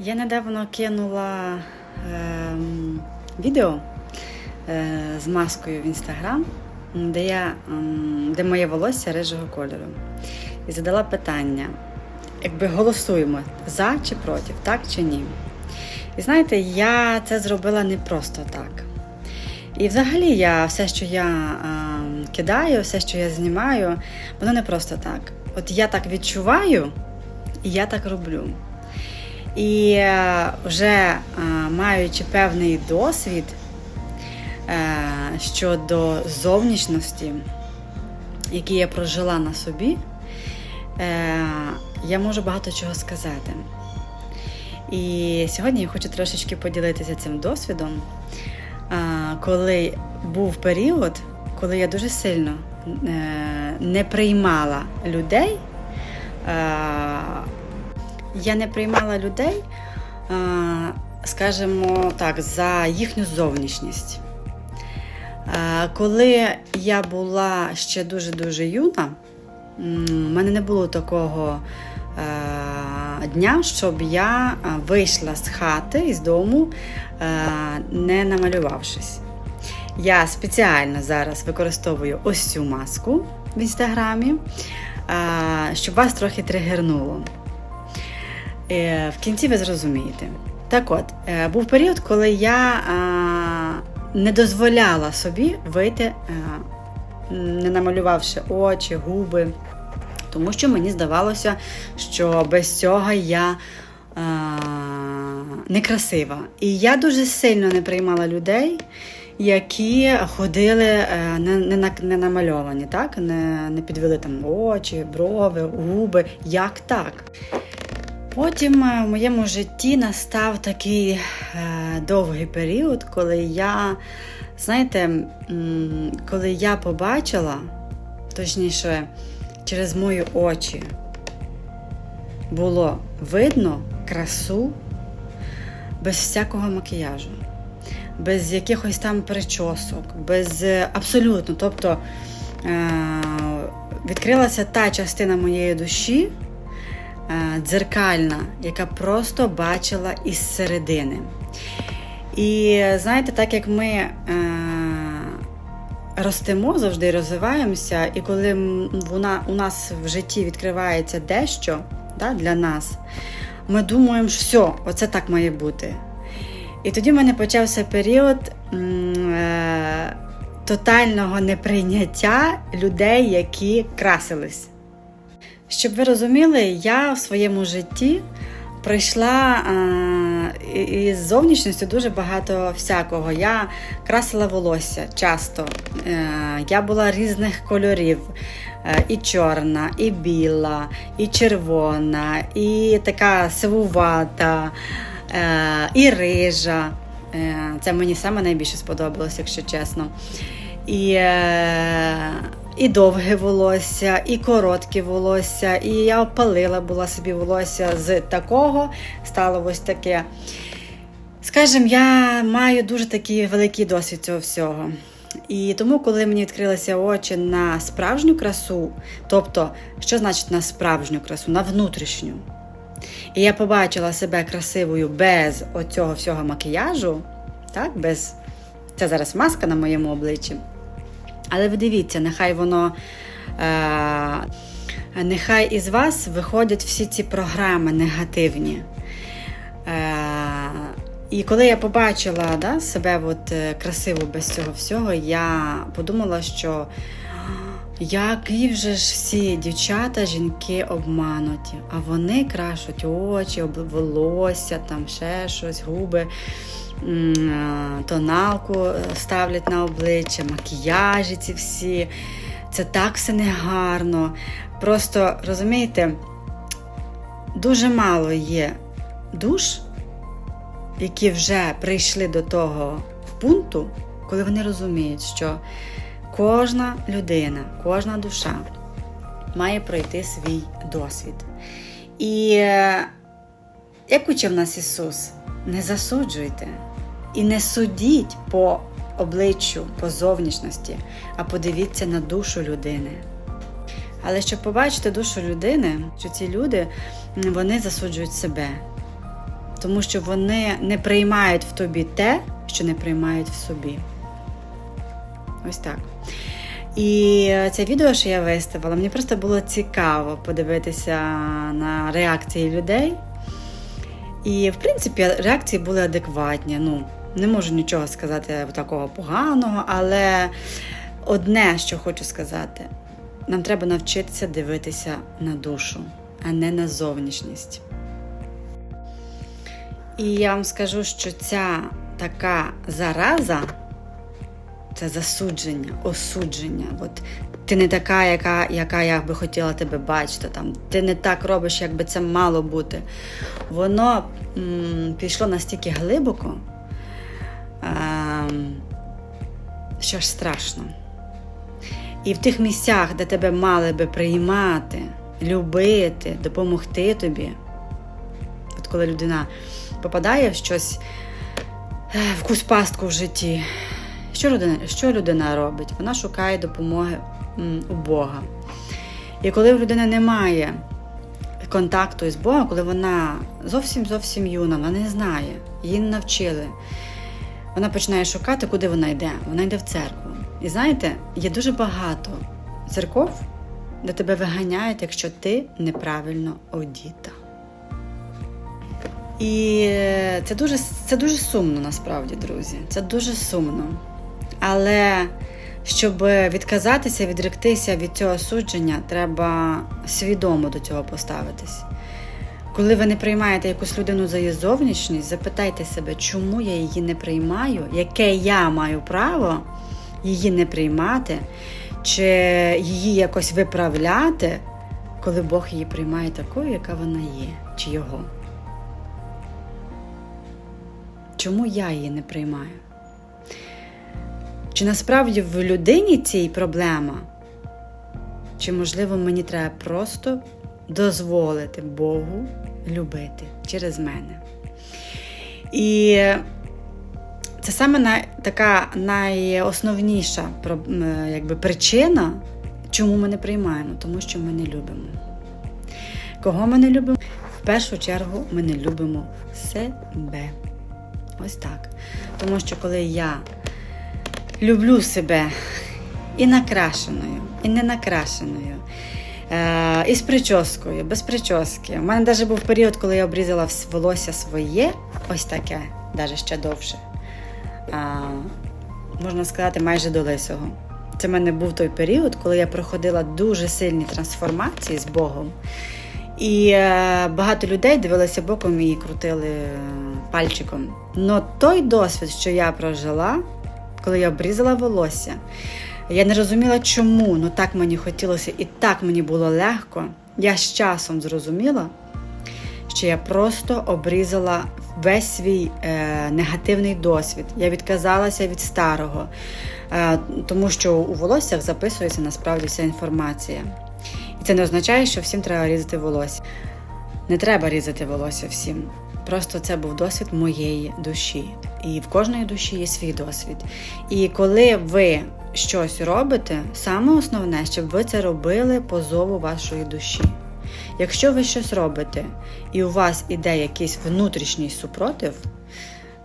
Я недавно кинула ем, відео е, з маскою в інстаграм, де, я, ем, де моє волосся рижого кольору. І задала питання: якби голосуємо за чи проти, так чи ні. І знаєте, я це зробила не просто так. І взагалі я все, що я ем, кидаю, все, що я знімаю, воно не просто так. От я так відчуваю, і я так роблю. І е, вже е, маючи певний досвід е, щодо зовнішності, який я прожила на собі, я можу багато чого сказати. І сьогодні я хочу трошечки поділитися цим досвідом, коли був період, коли я дуже сильно не приймала людей. Я не приймала людей, скажімо так, за їхню зовнішність. Коли я була ще дуже-дуже юна, в мене не було такого дня, щоб я вийшла з хати із дому, не намалювавшись. Я спеціально зараз використовую ось цю маску в інстаграмі, щоб вас трохи тригернуло. Е, в кінці ви зрозумієте. Так от, е, був період, коли я не дозволяла собі вийти, е, не намалювавши очі, губи, тому що мені здавалося, що без цього я некрасива. І я дуже сильно не приймала людей. Які ходили не не, намальовані, так? Не не підвели там очі, брови, губи. Як так? Потім е, в моєму житті настав такий е, довгий період, коли я, знаєте, коли я побачила, точніше, через мої очі було видно красу без всякого макіяжу, без якихось там причосок, без абсолютно. Тобто е, відкрилася та частина моєї душі. Е, дзеркальна, яка просто бачила із середини. І знаєте, так як ми е, ростемо, завжди розвиваємося, і коли вона, у нас в житті відкривається дещо да, для нас, ми думаємо, що все, оце так має бути. І тоді в мене почався період е, тотального неприйняття людей, які красились. Щоб ви розуміли, я в своєму житті пройшла е, із зовнішністю дуже багато всякого. Я красила волосся часто. Е, я була різних кольорів. Е, і чорна, і біла, і червона, і така сивувата, е, і рижа. Це мені саме найбільше сподобалось, якщо чесно. І і довге волосся, і коротке волосся, і я опалила була собі волосся з такого, стало ось таке. Скажем, я маю дуже такий великий досвід цього всього. І тому, коли мені відкрилися очі на справжню красу, тобто, що значить на справжню красу, на внутрішню. І я побачила себе красивою без оцього всього макіяжу, так, без це зараз маска на моєму обличчі. Але ви дивіться, нехай воно. Е, Нехай із вас виходять всі ці програми негативні. Е, І коли я побачила да, себе от, е, красиво без цього всього, я подумала, що які вже ж всі дівчата, жінки обмануті, а вони крашуть очі, волосся, там ще щось, губи тоналку ставлять на обличчя, макіяжі ці всі. Це так все негарно. Просто розумієте, дуже мало є душ, які вже прийшли до того пункту, коли вони розуміють, що кожна людина, кожна душа має пройти свій досвід. І е, як учив нас Ісус, не засуджуйте. І не судіть по обличчю, по зовнішності, а подивіться на душу людини. Але щоб побачити душу людини, що ці люди вони засуджують себе. тому що вони не приймають в тобі те, що не приймають в собі. Ось так. І це відео, що я виставила, мені просто було цікаво подивитися на реакції людей. І, в принципі, реакції були адекватні. Ну, не можу нічого сказати такого поганого, але одне, що хочу сказати, нам треба навчитися дивитися на душу, а не на зовнішність. І я вам скажу, що ця така зараза це засудження, осудження. От ти не така, яка яка я би хотіла тебе бачити. Там, Ти не так робиш, як би це мало бути. Воно м, пішло настільки глибоко, що ж страшно. І в тих місцях, де тебе мали би приймати, любити, допомогти тобі. От коли людина попадає в щось, е, в якусь пастку в житті, що людина, що людина робить? Вона шукає допомоги у Бога. І коли в людини немає контакту із Богом, коли вона зовсім зовсім юна, вона не знає, її навчили. Вона починає шукати, куди вона йде. Вона йде в церкву. І знаєте, є дуже багато церков, де тебе виганяють, якщо ти неправильно одіта. І це дуже, це дуже сумно насправді, друзі. Це дуже сумно. Але щоб відказатися, відректися від цього судження, треба свідомо до цього поставитись. Коли ви не приймаєте якусь людину за її зовнішність, запитайте себе, чому я її не приймаю, яке я маю право її не приймати, чи її якось виправляти, коли Бог її приймає такою, яка вона є, чи його. Чому я її не приймаю? Чи насправді в людині цій проблема? Чи, можливо, мені треба просто дозволити Богу любити через мене? І це саме така найосновніша якби, причина, чому ми не приймаємо, тому що ми не любимо. Кого ми не любимо? В першу чергу ми не любимо себе. Ось так. Тому що коли я люблю себе і накрашеною, і не накрашеною, е, і з прическою, без прически. У мене навіть був період, коли я обрізала волосся своє, ось таке, навіть ще довше. Можна сказати, майже до лисого. Це в мене був той період, коли я проходила дуже сильні трансформації з Богом. І е, багато людей дивилися боком і крутили пальчиком. Но той досвід, що я прожила, коли я обрізала волосся, я не розуміла, чому, ну так мені хотілося і так мені було легко. Я з часом зрозуміла, що я просто обрізала весь свій е, негативний досвід. Я відказалася від старого, е, тому що у волоссях записується насправді вся інформація. І це не означає, що всім треба різати волосся. Не треба різати волосся всім. Просто це був досвід моєї душі. І в кожної душі є свій досвід. І коли ви щось робите, саме основне, щоб ви це робили по зову вашої душі. Якщо ви щось робите і у вас іде якийсь внутрішній супротив,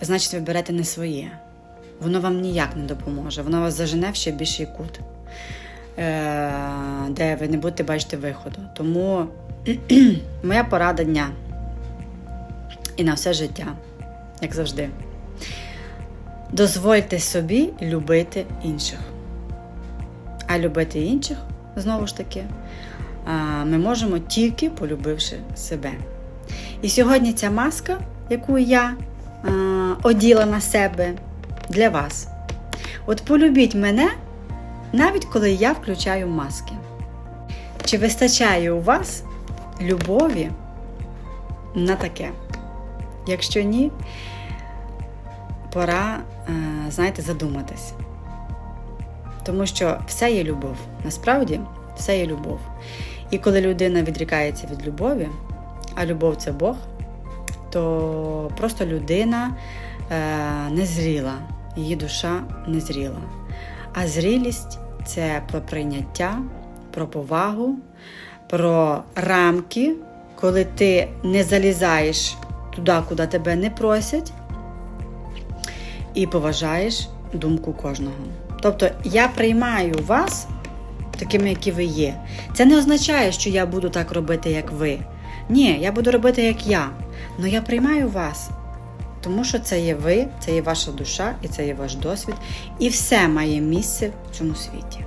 значить ви берете не своє. Воно вам ніяк не допоможе, воно вас зажене в ще більший кут, е, де ви не будете бачити виходу. Тому моя порада дня і на все життя, як завжди. Дозвольте собі любити інших. А любити інших, знову ж таки, ми можемо тільки полюбивши себе. І сьогодні ця маска, яку я оділа на себе для вас. От полюбіть мене, навіть коли я включаю маски. Чи вистачає у вас любові на таке? Якщо ні, пора, знаєте, задуматись. Тому що все є любов. Насправді, все є любов. І коли людина відрікається від любові, а любов це Бог, то просто людина е, незріла, її душа незріла. А зрілість це про прийняття, про повагу, про рамки, коли ти не залізаєш туди, куди тебе не просять, і поважаєш думку кожного. Тобто я приймаю вас такими, які ви є. Це не означає, що я буду так робити, як ви. Ні, я буду робити, як я. Але я приймаю вас. Тому що це є ви, це є ваша душа і це є ваш досвід. І все має місце в цьому світі.